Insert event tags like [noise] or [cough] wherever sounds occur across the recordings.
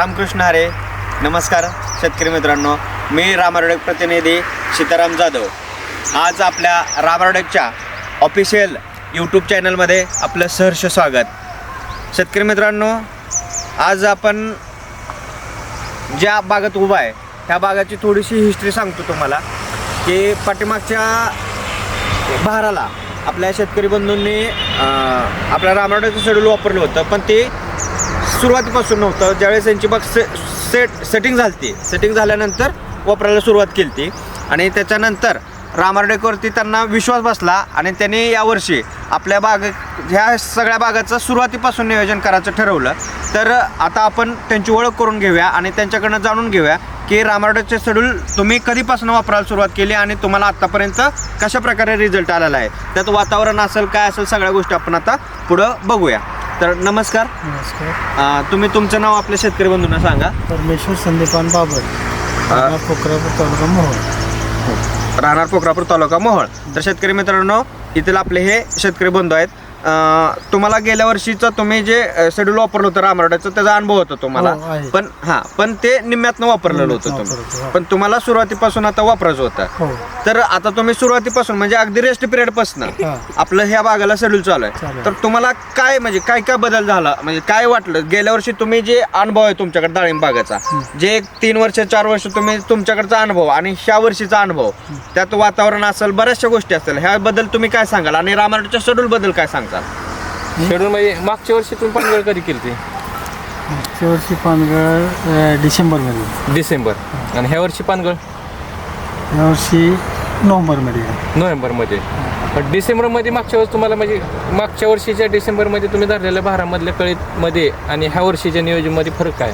रामकृष्ण हरे. नमस्कार शेतकरी मित्रांनो. मी रामारोडेक प्रतिनिधी सीताराम जाधव. आज आपल्या रामारोडेकच्या ऑफिशियल यूट्यूब चॅनलमध्ये आपलं सहर्ष स्वागत. शेतकरी मित्रांनो आज आपण ज्या बागात उभा आहे त्या बागाची थोडीशी हिस्ट्री सांगतो तुम्हाला. की पाठीमागच्या भाराला आपल्या शेतकरी बंधूंनी आपल्या रामारोडेचं शेड्यूल वापरलं होतं पण ते सुरुवातीपासून नव्हतं. ज्यावेळेस यांची बघ से सेट सेटिंग झाली ती सेटिंग झाल्यानंतर वापरायला सुरुवात केली ती आणि त्याच्यानंतर रामार्डेकवरती त्यांना विश्वास बसला आणि त्यांनी यावर्षी आपल्या बाग ह्या सगळ्या बागाचं सुरुवातीपासून नियोजन करायचं ठरवलं. तर आता आपण त्यांची ओळख करून घेऊया आणि त्यांच्याकडनं जाणून घेऊया की रामार्डेचे शेड्यूल तुम्ही कधीपासून वापरायला सुरुवात केली आणि तुम्हाला आत्तापर्यंत कशा प्रकारे रिझल्ट आलेला आहे. त्यात वातावरण असेल काय असेल सगळ्या गोष्टी आपण आता पुढं बघूया. तर नमस्कार. नमस्कार. अं, तुम्ही तुमचं नाव आपल्या शेतकरी बंधूंना सांगा. परमेश्वर संदीपान बाबर. पोखरापूर तालुका मोहोळ. राहणार पोखरापूर तालुका मोहोळ. तर शेतकरी मित्रांनो इथील आपले हे शेतकरी बंधू आहेत. तुम्हाला गेल्या वर्षीचं तुम्ही जे शेड्यूल वापरलं होतं रामरड्याचं त्याचा अनुभव होता तुम्हाला. हो, आहे. पण हा पण ते निम्म्यातनं वापरलेलं होतं निम्म्यातनं तुम्ही. पण तुम्हाला सुरुवातीपासून आता वापरायचं होतं. हो. तर आता तुम्ही सुरुवातीपासून म्हणजे अगदी रेस्ट पिरियडपासून हा. आपलं ह्या भागाला शेड्यूल चालू आहे. चालू आहे. तर तुम्हाला काय म्हणजे काय काय बदल झाला? म्हणजे काय वाटलं? गेल्या वर्षी तुम्ही जे अनुभव आहे तुमच्याकडे डाळिंब बागाचा जे एक तीन वर्ष चार वर्ष तुम्ही तुमच्याकडचा अनुभव आणि ह्या वर्षीचा अनुभव त्यात वातावरण असेल बऱ्याचशा गोष्टी असतील ह्याबद्दल तुम्ही काय सांगाल? आणि रामायणाच्या शेड्यूल बद्दल काय सांगताल शेड्यूल म्हणजे मागच्या वर्षी तुम्ही पानगळ कधी केली ती मागच्या वर्षी पानगळ डिसेंबरमध्ये. डिसेंबर. आणि ह्या वर्षी पानगळ? यावर्षी नोव्हेंबरमध्ये. नोव्हेंबरमध्ये. पण डिसेंबरमध्ये मागच्या वेळेस तुम्हाला म्हणजे मागच्या वर्षीच्या डिसेंबरमध्ये तुम्ही धरलेल्या भारामधल्या कळीमध्ये आणि ह्या वर्षीच्या नियोजनमध्ये फरक काय?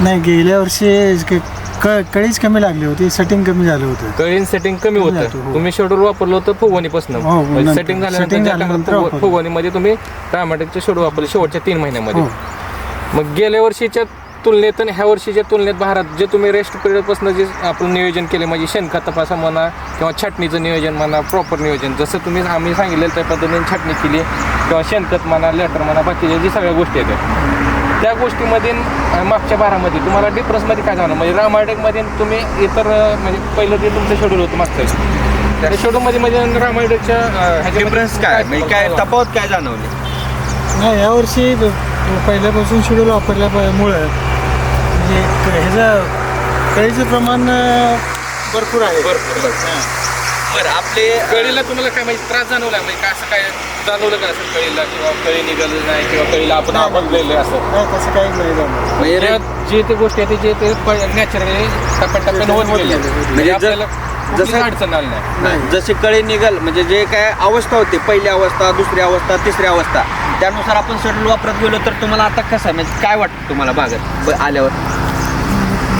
नाही गेल्या वर्षी क- कळीच कमी लागली होती सेटिंग कमी झालं होतं कळीन सेटिंग कमी कमी होतं हो. तुम्ही शेड्यूल वापरलं होतं फुगवणीपासून हो, नंतर. सेटिंग Setting झाल्यानंतर झाल्यानंतर वापरलं. फुगवणीमध्ये तुम्ही टॅमॅटिकचे शेड्यूल वापरले शेवटच्या तीन महिन्यामध्ये हो मग गेल्या वर्षीच्या तुलनेत आणि ह्या वर्षीच्या तुलनेत भारत जे तुम्ही रेस्ट पिरियडपासून जे आपण नियोजन केले म्हणजे शेणखत तपासा म्हणा किंवा छाटणीचं नियोजन म्हणा प्रॉपर नियोजन जसं तुम्ही आम्ही सांगितलेलं त्या पद्धतीने छाटणी केली किंवा शेणखत म्हणा लेटर म्हणा बाकीच्या जी सगळ्या गोष्टी आहेत त्या गोष्टीमध्ये मागच्या बारामध्ये तुम्हाला डिफरन्समध्ये काय जाणं म्हणजे रामायटेकमध्ये तुम्ही इतर म्हणजे पहिलं जे तुमचं शेड्यूल होतं मागचं. त्या शेड्यूलमध्ये म्हणजे रामायटेकच्या डिफरन्स काय? म्हणजे काय तफावत काय जाणवली? नाही यावर्षी पहिल्यापासून शेड्यूल वापरल्यामुळं म्हणजे ह्याचं कळीचं प्रमाण भरपूर आहे. बरं आपले कळीला तुम्हाला काय म्हणजे त्रास जाणवला म्हणजे काय असं काय जाणवलं का असं कळीला किंवा कळी निघालं नाही किंवा कळीला आपण आपणलेलं असं? नाही तसं काही नाही झालं. म्हणजे जे ते गोष्टी आहेत ते ते नॅचरली टप्प्याटप्प्याने होत गेले. म्हणजे जर- आपल्याला जसं- जसं अडचण आली नाही. जशी कळी निघल म्हणजे जे काय अवस्था होती पहिली अवस्था दुसरी अवस्था तिसरी अवस्था त्यानुसार आपण शेड्यूल वापरत गेलो तर तुम्हाला आता कसं आहे? म्हणजे काय वाटतं तुम्हाला बागत? ब- आल्यावर?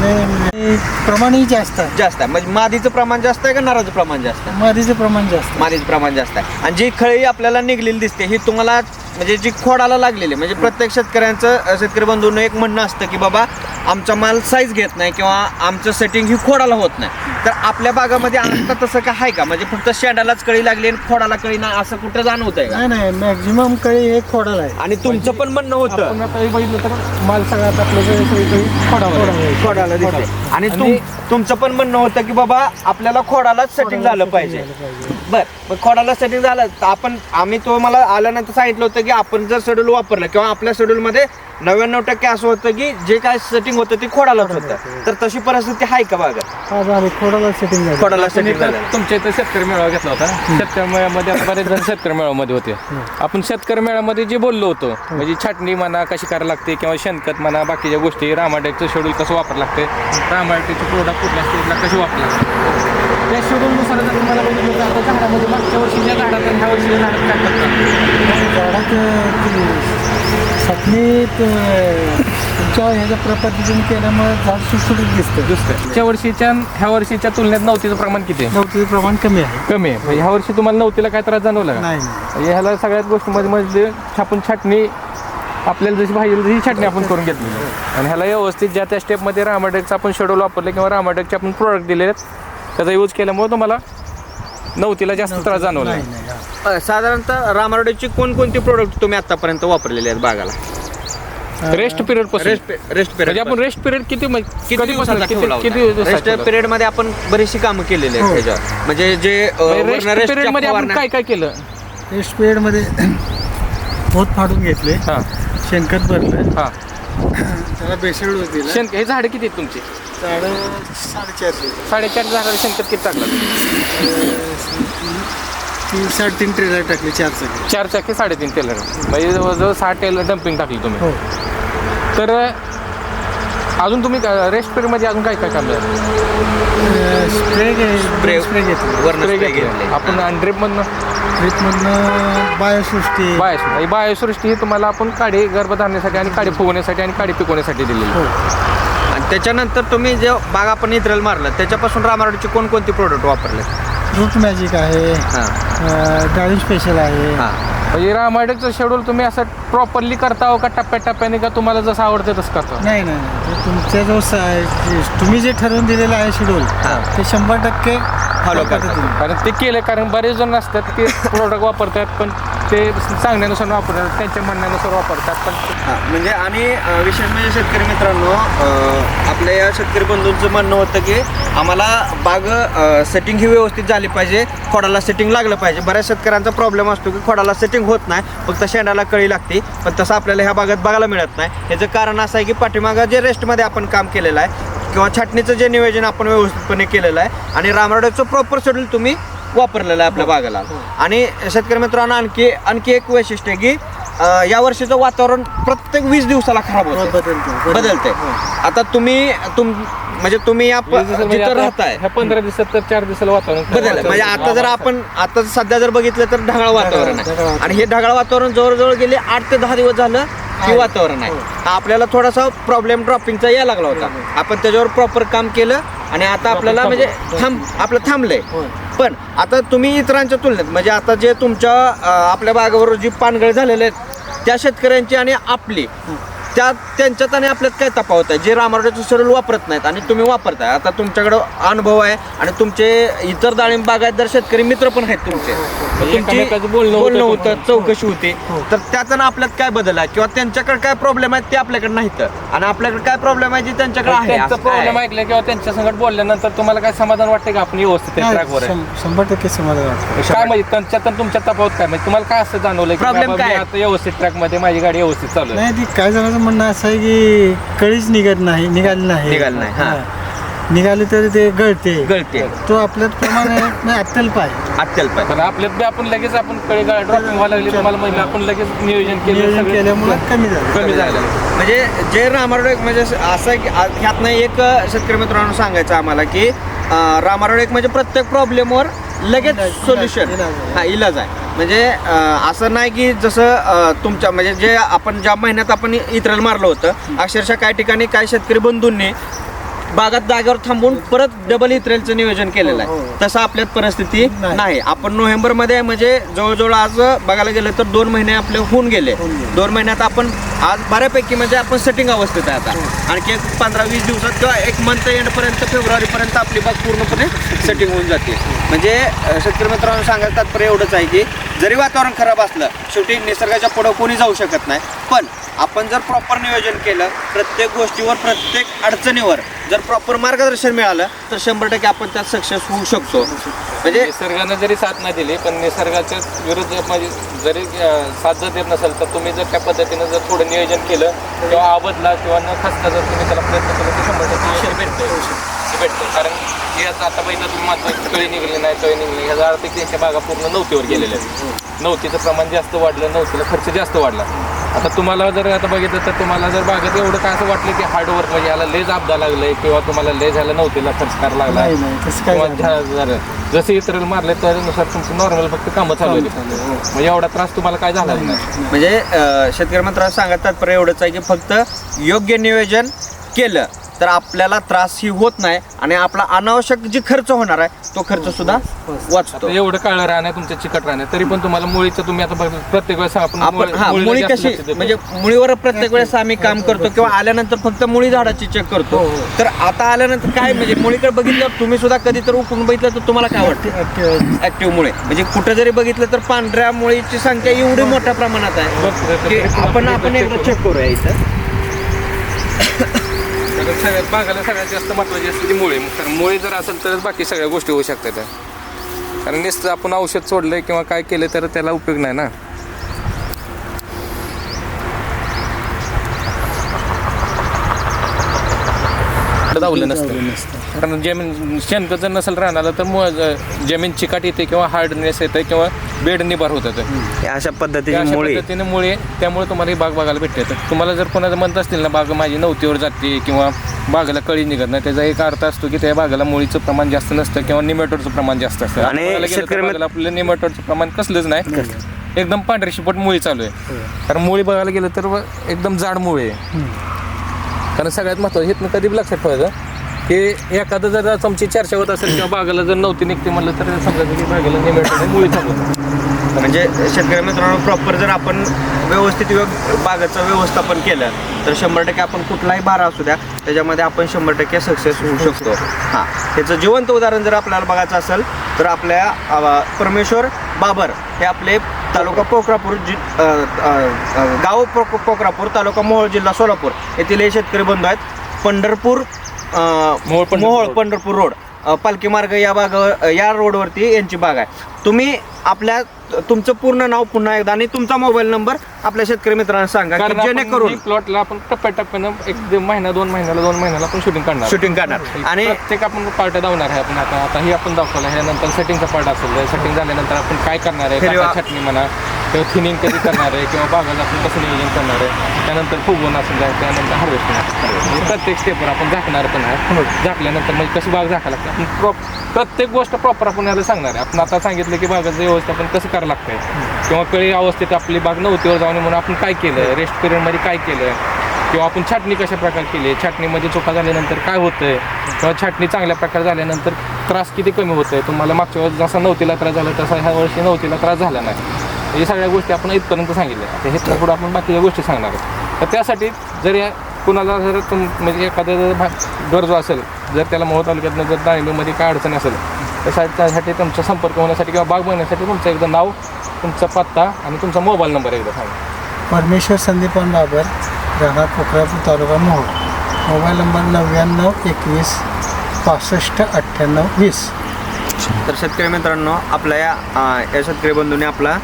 नाही, प्रमाणही जास्त आहे. जास्त आहे. म्हणजे मादीचं प्रमाण जास्त आहे का नाराचं प्रमाण जास्त आहे? मादीचं प्रमाण जास्त आहे. मादीचं प्रमाण जास्त आहे. आणि जी खळी आपल्याला निघलेली दिसते ही तुम्हाला म्हणजे जी खोडाला लागलेली म्हणजे प्रत्येक शेतकऱ्यांचं अ, शेतकरी बंधूंना एक म्हणणं असतं की बाबा आमचा माल साईज घेत नाही किंवा आमचं सेटिंग ही खोडाला होत नाही. तर आपल्या बागामध्ये आता तसं काय आहे का? म्हणजे फक्त शेंडालाच कळी लागली आणि खोडाला कळी नाही असं कुठं जाणवत आहे का? नाही नाही मॅक्झिमम कळी हे खोडाला आहे. आणि तुमचं पण म्हणणं होतं. आपण आता हे बघितलं तर माल सगळ्यात आपलं जे खोडावर आहे. खोडाला आणि तुम- तुमचं पण म्हणणं होतं की बाबा आपल्याला खोडालाच सेटिंग झालं पाहिजे. बर मग खोडाला सेटिंग झालं तर आपण आम्ही तुम्हाला आल्यानंतर सांगितलं होतं की आपण जर शेड्यूल वापरलं किंवा आपल्या शेड्यूलमध्ये नव्याण्णव टक्के असं होतं की जे काय सेटिंग होतं ते खोडालाच होतं. तर तशी परिस्थिती आहे का बागा हा झाले खोडाला सेटिंग झालं. खोडाला सेटिंग झालं. तुमच्या इथं शेतकरी मेळावा घेतला होता. शेतकरी मेळामध्ये आता बरेच जण शेतकरी मेळामध्ये होते. आपण शेतकरी मेळामध्ये जे बोललो होतो म्हणजे छाटणी म्हणा कशी करायला लागते किंवा शेणखत म्हणा बाकीच्या गोष्टी रामाडेकचं शेड्यूल कसं वापरावं लागते असते रामायणाचे प्रोडक्ट कुठल्या स्टेजला कसे वापरायचे त्या शेड्यूलनुसार जर तुम्हाला बघितलं तर आता झाडामध्ये मागच्या वर्षीच्या झाडात आणि ह्या वर्षीच्या झाडात काय करतात झाडात ती छाटणी त- तुमच्या ह्याच्या पद्धतीने केल्यामुळे झाड सुटसुटीत दिसतं मागच्या वर्षीच्या ह्या वर्षीच्या तुलनेत नवतीचं प्रमाण किती आहे? नव्हतं प्रमाण कमी आहे. कमी आहे. म्हणजे ह्या वर्षी तुम्हाला नवतीला काय त्रास जाणवला नाही ह्याला सगळ्यात गोष्टीमध्ये म्हणजे छापून छाटणी आपल्याला जशी पाहिजे तशी छाटणी आपण करून घेतली आणि ह्याला व्यवस्थित ज्या त्या स्टेपमध्ये रामाडेकचं आपण शेड्यूल वापरले किंवा रामाडेकचे आपण प्रोडक्ट दिलेले आहेत त्याचा यूज केल्यामुळे तुम्हाला नवतीला जास्त त्रास जाणवला नाही नाही. नाही हा. अ, साधारणतः रामारोडेची कोणकोणती प्रोडक्ट तुम्ही आतापर्यंत वापरलेले आहेत बागाला रेस्ट पिरियड रेस्ट रेस्ट म्हणजे पिरियड आपण रेस्ट पिरियड किती म्हणजे किती कधीपासून दिवसाचा किती ठेवला किती होता? दिवसाचा रेस्ट ठेवला? पिरियडमध्ये आपण बरीचशी कामं केलेली आहेत हो. त्याच्यावर म्हणजे जे अ, म्हणजे रेस्ट पिरियडमध्ये आपण फवारण्या- काय काय केलं रेस्ट पिरियडमध्ये [clears throat] पोत फाडून घेतले हा शेणखत भरलं. हा. त्याला बेसळ दिला शेण हे झाडं किती आहेत तुमची? झाडं साडेचारशे साडेचार झाडाला शेणखत किती टाकलं? ती साडेतीन ट्रेलर टाकली चार चाकी. चार चाकी साडेतीन टेलर म्हणजे जवळजवळ सहा टेलर डम्पिंग टाकली तुम्ही. हो. तर अजून तुम्ही रेस्ट पिरियडमध्ये अजून काय काय काम स्प्रे Spray. स्प्रे घेतले. वरनं स्प्रे घेतले. घेतले. आपण ड्रिप मधनं ट्रीपमधनं बायोसृष्टी. बायोस ही बायोसृष्टी ही तुम्हाला आपण काडी गर्भधारणेसाठी आणि काडी फुगवण्यासाठी आणि काडी पिकवण्यासाठी दिलेली. हो. आणि त्याच्यानंतर तुम्ही जे बाग आपण इथरल मारलं त्याच्यापासून रामारोडचे कोणकोणते प्रोडक्ट वापरले? रूट मॅजिक आहे. हां. अं, डाळिंब स्पेशल आहे. हां. म्हणजे रामायणाचं शेड्यूल तुम्ही असं प्रॉपरली करता हो का टप्प्याटप्प्याने का तुम्हाला जसं आवडतं तसं करता नाही नाही नाही. ते तुमच्या जो सा- तुम्ही जे ठरवून दिलेलं आहे शेड्यूल हां. ते शंभर टक्के Follow त्या करतात. पद्धतीने. कारण ते केलं कारण बरेच जण असतात ते प्रोडक्ट वापरतात पण ते सांगण्यानुसार वापरतात त्यांच्या म्हणण्यानुसार वापरतात पण हां, म्हणजे आणि अ, विशेष म्हणजे शेतकरी मित्रांनो अ, आपल्या या शेतकरी बंधूंचं म्हणणं होतं की आम्हाला बाग सेटिंग ही व्यवस्थित झाली पाहिजे खोडाला सेटिंग लागलं पाहिजे. बऱ्याच शेतकऱ्यांचा प्रॉब्लेम असतो की खोडाला सेटिंग होत नाही फक्त शेंडाला कळी लागते पण तसं आपल्याला ह्या बागात बघायला मिळत नाही. याचं कारण असं आहे की पाठीमागं जे रेस्टमध्ये आपण काम केलेलं आहे किंवा छाटणीचं जे नियोजन आपण व्यवस्थितपणे केलेलं आहे आणि रामराड्याचं प्रॉपर शेड्यूल तुम्ही वापरलेलं आहे आपल्या बागाला. आणि शेतकरी मित्रांनो आणखी आणखी एक वैशिष्ट्य आहे की अं, या वर्षीचं वातावरण प्रत्येक वीस दिवसाला खराब होतं. बदलतो बदलते आता तुम्ही तुम म्हणजे तुम्ही या प- जिथं राहताय. ह्या पंधरा दिवसात तर चार दिवसाला वातावरण बदल म्हणजे आता जर आपण आता सध्या जर बघितलं तर ढगाळ वातावरण आहे. आणि हे ढगाळ वातावरण जवळजवळ गेले आठ ते दहा दिवस झालं हे. वातावरण आहे. हो. आपल्याला थोडासा प्रॉब्लेम ड्रॉपिंगचा यायला लागला होता. आपण त्याच्यावर प्रॉपर काम केलं आणि आता आपल्याला म्हणजे थांब आपलं थांबलंय. पण आता तुम्ही इतरांच्या तुलनेत म्हणजे आता जे तुमच्या आपल्या बागावर जी पानगळ झालेले आहेत त्या शेतकऱ्यांची आणि आपली त्या त्यांच्यात आणि आपल्यात काय तफावत आहे? जे रामारोड्याचं शेड्यूल वापरत नाहीत आणि तुम्ही वापरताय. आता तुमच्याकडं अनुभव आहे आणि तुमचे इतर डाळिंब बागायतदार शेतकरी मित्र पण आहेत तुमचे. तुमची एकमेकाचं बोलणं होतं बोलणं पण. होतं चौकशी होती. तर त्यात आणि आपल्यात काय बदल आहे? किंवा त्यांच्याकडे काय प्रॉब्लेम आहे ते आपल्याकडे नाहीत. आणि आपल्याकडे काय प्रॉब्लेम आहे जे त्यांच्याकडे आहे? त्यांचं असं काय प्रॉब्लेम आहे? ऐकलं किंवा त्यांच्या संकट बोलल्यानंतर तुम्हाला काय समाधान वाटतं का? आपण व्यवस्थित ट्रॅकवर आहे. शंभर टक्के समाधान वाटतं. काय म्हणजे त्यांच्यात आणि तुमच्यात तफावत काय? म्हणजे तुम्हाला काय असं जाणवलं की Problem बाबा काय? आहे? आता व्यवस्थित ट्रॅकमध्ये माझी गाडी व्यवस्थित चालू आहे. नाही ती काय जणांचं म्हणणं असं आहे की कळीच निघत नाही निघाली नाही. निघाली नाही, हां. हां. निघाली तरी ते गळते. गळते. तो आपल्यात प्रमाण आहे नाही अत्यल्प आहे अत्यल्प आहे आपल्यात बी आपण लगेच आपण कळी ड्रॉपिंग व्हायला लागली तुम्हाला म्हणजे आपण लगेच नियोजन केलं नियोजन सगळं. केल्यामुळे कमी झालं. कमी झालं. म्हणजे जे रामारोड म्हणजे असं आहे की आ- ह्यातनं एक शेतकरी मित्रांनो सांगायचं आम्हाला की अं, रामारोड एक म्हणजे प्रत्येक प्रॉब्लेमवर लगेच इलाज- सोल्युशन इलाज आहे. हा इलाज आहे. म्हणजे असं नाही की जसं तुमच्या म्हणजे जे आपण ज्या महिन्यात आपण इतराल मारलं होतं अक्षरशः काही ठिकाणी काही शेतकरी बंधूंनी बागात जागेवर थांबून परत डबल इत्रेलचं नियोजन केलेलं हो, आहे. हो. तसं आपल्यात परिस्थिती नाही. आपण नोव्हेंबरमध्ये म्हणजे जवळजवळ आज बघायला गेलं तर दोन महिने आपले होऊन गेले. दोन महिन्यात आपण आज बऱ्यापैकी म्हणजे आपण सेटिंग अवस्थेत आहे आता. आणखी एक पंधरा वीस दिवसात किंवा एक मंथ एंडपर्यंत फेब्रुवारीपर्यंत आपली बाग पूर्णपणे सेटिंग होऊन जाते. म्हणजे शेतकरी मित्रांनो सांगायचं तात्पर्य एवढंच आहे की जरी वातावरण खराब असलं शेवटी निसर्गाच्या पुढं कोणी जाऊ शकत नाही. पण आपण जर प्रॉपर नियोजन केलं प्रत्येक गोष्टीवर प्रत्येक अडचणीवर जर प्रॉपर मार्गदर्शन मिळालं तर शंभर टक्के आपण त्यात सक्सेस होऊ शकतो. म्हणजे निसर्गानं जरी साथ नाही दिली पण निसर्गाच्या विरुद्ध म्हणजे जरी साथ जर देत नसेल तर तुम्ही जर त्या पद्धतीनं जर थोडं नियोजन केलं किंवा आबदला किंवा न खचता जर तुम्ही त्याला प्रयत्न केला तर शंभर टक्के यश भेटतं ते भेटतं कारण हे आता आता पहिलं तुम्ही मात्र कळी निघली नाही कळी निघली. ह्याचा अर्थ की त्यांच्या बागा पूर्ण नवतीवर गेलेल्या आहेत. नवतीचं प्रमाण जास्त वाढलं नवतीला खर्च जास्त वाढला. आता तुम्हाला जर आता बघितलं तर तुम्हाला जर बागेत एवढं काय असं वाटलं की हार्डवर्क म्हणजे याला लेज आपदा लागलंय किंवा तुम्हाला लेज ह्याला नव्हतीला खर्च करायला लागला. नाही नाही तसं किंवा जर जसे इतरांना मारले त्यानुसार तुमचं नॉर्मल फक्त कामं चालू काम आहे चालू आहे, हो. म्हणजे एवढा त्रास तुम्हाला काय झाला नाही? म्हणजे शेतकरी मित्रांनो सांगत तात्पर्य एवढंच आहे की फक्त योग्य नियोजन केलं. तर आपल्याला त्रासही होत नाही आणि आपला अनावश्यक जी खर्च होणार आहे तो खर्च सुद्धा वाचतो. एवढं काळं राहणं तुमचं चिकट राहणं तरी पण तुम्हाला मुळीचं तुम्ही आता प्रत्येक वेळेस आपण मुळी- हा कशी. म्हणजे मुळीवर प्रत्येक वेळेस आम्ही काम करतो किंवा आल्यानंतर फक्त मुळी झाडाची चेक करतो. हो, हो. तर आता आल्यानंतर काय म्हणजे मुळीकडे बघितलं तुम्ही सुद्धा कधी तर उकळून बघितलं तर तुम्हाला काय वाटतं? ऍक्टिव्ह मुळे. म्हणजे कुठं जरी बघितलं तर पांढऱ्या मुळीची संख्या एवढी मोठ्या प्रमाणात आहे. की आपण आपण एकदा चेक करूया इथं. कारण सगळ्यात बागाला सगळ्यात जास्त महत्वाची असते ती मुळे. कारण मुळे जर असेल तरच बाकी सगळ्या गोष्टी होऊ शकतात. कारण नुसतं आपण औषध सोडलं किंवा काय केलं तर त्याला उपयोग नाही ना. धावलं नसतं. लावलं नसतं. कारण जमीन शेणखत जर नसेल राहणार तर मु- ज- जमीन चिकाट येते किंवा हार्डनेस येते किंवा बेड निबार होतात हे अशा अशा मुळी पद्धतीने मुळे. त्यामुळे तुम्हाला ही बाग बघायला भेटते. तर तुम्हाला जर कोणाला म्हणत असतील ना बाग माझी नवतीवर जाते किंवा बागाला कळी निघत नाही त्याचा एक अर्थ असतो की त्या बागाला मुळीचं प्रमाण जास्त नसतं किंवा निमेटोडचं प्रमाण जास्त असतं. आणि आता बघायला गेलं तर शेतकरी बागाला आपलं निमेटोडचं प्रमाण कसलंच नाही. एकदम पांढरी शिपट मुळी चालू आहे. कारण मुळी बघायला गेलं तर व- एकदम जाड मुळी आहे. कारण सगळ्यात महत्त्वाचं इथनं कधी बी लक्षात ठेवायचं की एखादं जर चमची चर्चा होत असेल किंवा बागाला जर नव्हती निघते म्हणलं तर समजायचं की बागेला निमेटोड मुळी चालू म्हणजे शेतकरी मित्रांनो प्रॉपर जर आपण व्यवस्थित बागेचं बागाचं व्यवस्थापन केलं तर शंभर टक्के आपण कुठलाही बारा असू द्या त्याच्यामध्ये आपण शंभर टक्के सक्सेस होऊ शकतो. हां त्याचं जिवंत उदाहरण जर आपल्याला बघायचं असेल तर आपल्या परमेश्वर बाबर हे आपले तालुका पोखरापूर जि गाव पोक पोखरापूर तालुका मोहोळ जिल्हा सोलापूर. येथील हे शेतकरी बंधू आहेत. पंढरपूर मोहोळ पंढरपूर मोहोळ रोड. पंढरपूर रोड. अ, पालखी मार्ग या बाग या रोडवरती यांची बाग आहे. तुम्ही आपल्या तुमचं पूर्ण नाव पुन्हा एकदा आणि तुमचा मोबाईल नंबर आपल्या शेतकरी मित्रांना सांगा की जेणेकरून प्लॉटला आपण टप्प्याटप्प्यानं एक महिना दोन महिन्याला दोन महिन्याला आपण शूटिंग करणार शूटिंग करणार आणि प्रत्येक आपण पार्ट धावणार आहे आपण. आता आता ही आपण दाखवलं आहे नंतर सेटिंगचा पार्ट असेल. सेटिंग झाल्यानंतर आपण काय करणार आहे? छटणी म्हणा किंवा थिनिंग कधी करणार आहे किंवा बागाला आपण कसं नियोजन करणार आहे? त्यानंतर फुगवून असेल त्यानंतर हार्वेस्टिंग म्हणजे प्रत्येक स्टेपवर आपण झाकणार पण आहे. झाकल्यानंतर म्हणजे कशी बाग झाका लागते? आपण प्रॉप प्रत्येक गोष्ट प्रॉपर आपण याला सांगणार आहे. आपण आता सांगितलं की बागाचं व्यवस्थापन कसं करावं लागतंय? किंवा कळी अवस्थेत आपली बाग नव्हतीवर जाऊन म्हणून आपण काय केलं रेस्ट पिरियडमध्ये काय केलं किंवा आपण छाटणी कशा प्रकारे केली छाटणीमध्ये चुका झाल्यानंतर काय होतंय? किंवा छाटणी चांगल्या प्रकारे झाल्यानंतर त्रास किती कमी होतोय? तुम्हाला मागच्या वेळेस जसा नव्हतीला त्रास झाला तसा ह्या वर्षी नव्हतीला त्रास झाला नाही. हे सगळ्या गोष्टी आपण इथपर्यंत सांगितल्या. आता हे पुढे आपण बाकीच्या गोष्टी सांगणार आहोत. तर त्यासाठी जर या कुणाला जर तुम म्हणजे एखादा जर गरजू असेल जर त्याला मोह तालुक्यातनं जर डाळिंबमध्ये काय अडचण असेल त्यासाठी त्यासाठी तुमचा संपर्क होण्यासाठी किंवा बाग बघण्यासाठी तुमचं एकदा नाव तुमचा पत्ता आणि तुमचा मोबाईल नंबर एकदा सांगा. परमेश्वर संदीपान बाबर राहणार पोखरापूर तालुका मोहोळ. मोबाईल नंबर नव्याण्णव एकवीस पासष्ट अठ्ठ्याण्णव वीस. तर शेतकरी मित्रांनो आपल्या या या शेतकरी बंधूने आपला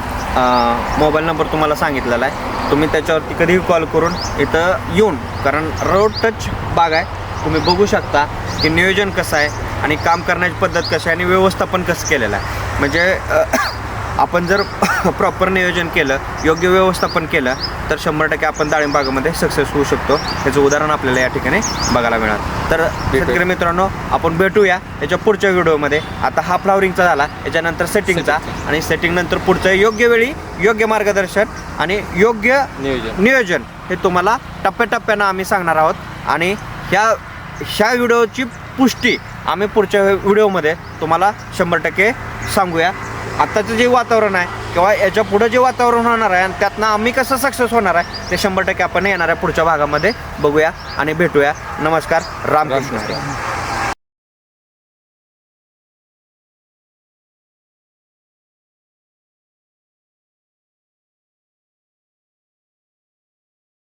मोबाईल नंबर तुम्हाला सांगितलेला आहे. तुम्ही त्याच्यावरती कधीही कॉल करून इथं येऊन कारण रोड टच बाग आहे. तुम्ही बघू शकता की नियोजन कसं आहे आणि काम करण्याची पद्धत कशी आहे आणि व्यवस्थापन कसं केलेलं आहे. म्हणजे [coughs] आपण जर [coughs] प्रॉपर नियोजन केलं योग्य व्यवस्थापन केलं तर शंभर टक्के आपण डाळिंबागामध्ये सक्सेस होऊ शकतो. त्याचं उदाहरण आपल्याला या ठिकाणी बघायला मिळणार. तर शेतकरी मित्रांनो आपण भेटूया याच्या पुढच्या व्हिडिओमध्ये. आता हा फ्लावरिंगचा झाला याच्यानंतर सेटिंगचा आणि सेटिंग नंतर पुढचं योग्य वेळी योग्य मार्गदर्शन आणि योग्य नियोजन. नियोजन हे तुम्हाला टप्प्याटप्प्यानं आम्ही सांगणार आहोत. आणि ह्या ह्या व्हिडिओची पुष्टी आम्ही पुढच्या व्हिडिओमध्ये तुम्हाला शंभर टक्के सांगूया. आत्ताचं जे वातावरण आहे किंवा याच्या पुढं जे वातावरण होणार आहे आणि त्यातनं आम्ही कसं सक्सेस होणार आहे ते शंभर टक्के आपण येणाऱ्या पुढच्या भागामध्ये बघूया आणि भेटूया. नमस्कार रामकृष्ण